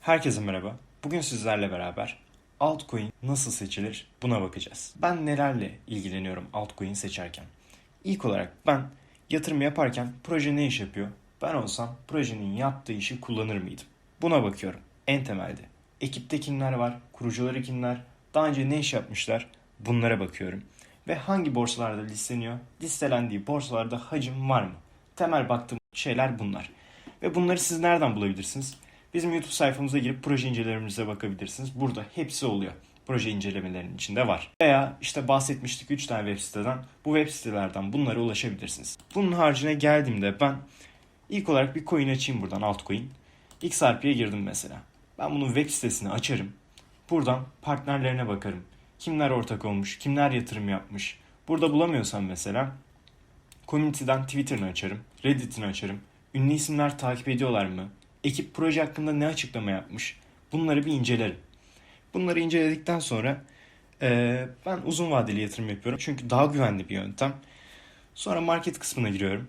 Herkese merhaba. Bugün sizlerle beraber altcoin nasıl seçilir buna bakacağız. Ben nelerle ilgileniyorum altcoin seçerken? İlk olarak ben yatırım yaparken proje ne iş yapıyor? Ben olsam projenin yaptığı işi kullanır mıydım? Buna bakıyorum en temelde. Ekipte kimler var? Kurucuları kimler? Daha önce ne iş yapmışlar? Bunlara bakıyorum. Ve hangi borsalarda listeleniyor? Listelendiği borsalarda hacim var mı? Temel baktığım şeyler bunlar. Ve bunları siz nereden bulabilirsiniz? Bizim YouTube sayfamıza girip proje incelemelerimize bakabilirsiniz. Burada hepsi oluyor. Proje incelemelerinin içinde var. Veya işte bahsetmiştik 3 tane web siteden. Bu web sitelerden bunlara ulaşabilirsiniz. Bunun haricine geldiğimde ben ilk olarak bir coin açayım buradan altcoin. XRP'ye girdim mesela. Ben bunun web sitesini açarım. Buradan partnerlerine bakarım. Kimler ortak olmuş, kimler yatırım yapmış. Burada bulamıyorsam mesela community'den Twitter'ını açarım, Reddit'ini açarım. Ünlü isimler takip ediyorlar mı? Ekip proje hakkında ne açıklama yapmış? Bunları bir incelerim. Bunları inceledikten sonra eee, ben uzun vadeli yatırım yapıyorum. Çünkü daha güvenli bir yöntem. Sonra market kısmına giriyorum.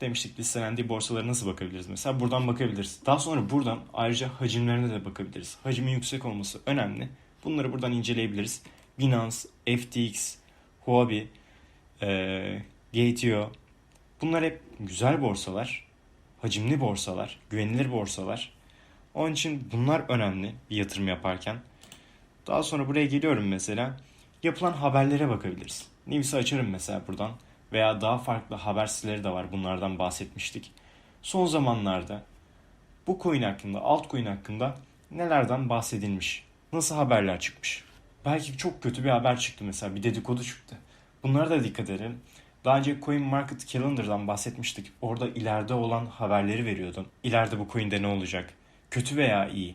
Demiştik listelendiği borsalara nasıl bakabiliriz? Mesela buradan bakabiliriz. Daha sonra buradan ayrıca hacimlerine de bakabiliriz. Hacimin yüksek olması önemli. Bunları buradan inceleyebiliriz. Binance, FTX, Huobi, eee Gateo. Bunlar hep güzel borsalar. Hacimli borsalar, güvenilir borsalar. Onun için bunlar önemli bir yatırım yaparken. Daha sonra buraya geliyorum mesela. Yapılan haberlere bakabiliriz. News'i açarım mesela buradan. Veya daha farklı haber siteleri de var. Bunlardan bahsetmiştik. Son zamanlarda bu coin hakkında, altcoin hakkında nelerden bahsedilmiş? Nasıl haberler çıkmış? Belki çok kötü bir haber çıktı mesela. Bir dedikodu çıktı. Bunlara da dikkat edelim. Daha önce Coin Market Calendar'dan bahsetmiştik. Orada ileride olan haberleri veriyordum. İleride bu coin'de ne olacak? Kötü veya iyi.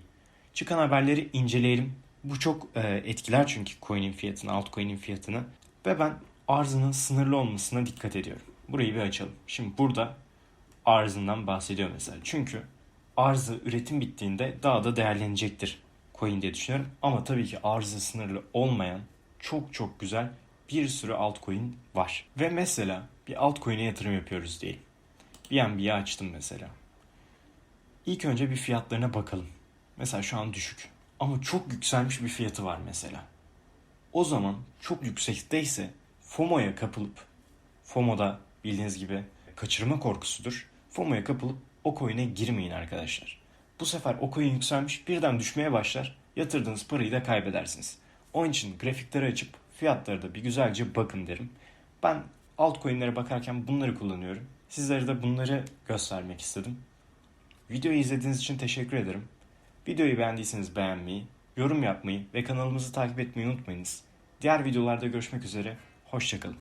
Çıkan haberleri inceleyelim. Bu çok e, etkiler çünkü coin'in fiyatını, altcoin'in fiyatını. Ve ben arzının sınırlı olmasına dikkat ediyorum. Burayı bir açalım. Şimdi burada arzından bahsediyor mesela. Çünkü arzı üretim bittiğinde daha da değerlenecektir coin diye düşünüyorum. Ama tabii ki arzı sınırlı olmayan çok çok güzel bir sürü altcoin var. Ve mesela bir altcoin'e yatırım yapıyoruz diyelim. BNB'yi açtım mesela. İlk önce bir fiyatlarına bakalım. Mesela şu an düşük. Ama çok yükselmiş bir fiyatı var mesela. O zaman çok yüksekteyse FOMO'ya kapılıp FOMO'da bildiğiniz gibi kaçırma korkusudur. FOMO'ya kapılıp o coin'e girmeyin arkadaşlar. Bu sefer o coin yükselmiş birden düşmeye başlar. Yatırdığınız parayı da kaybedersiniz. Onun için grafikleri açıp fiyatları da bir güzelce bakın derim. Ben altcoin'lere bakarken bunları kullanıyorum. Sizlere de bunları göstermek istedim. Videoyu izlediğiniz için teşekkür ederim. Videoyu beğendiyseniz beğenmeyi, yorum yapmayı ve kanalımızı takip etmeyi unutmayınız. Diğer videolarda görüşmek üzere, hoşçakalın.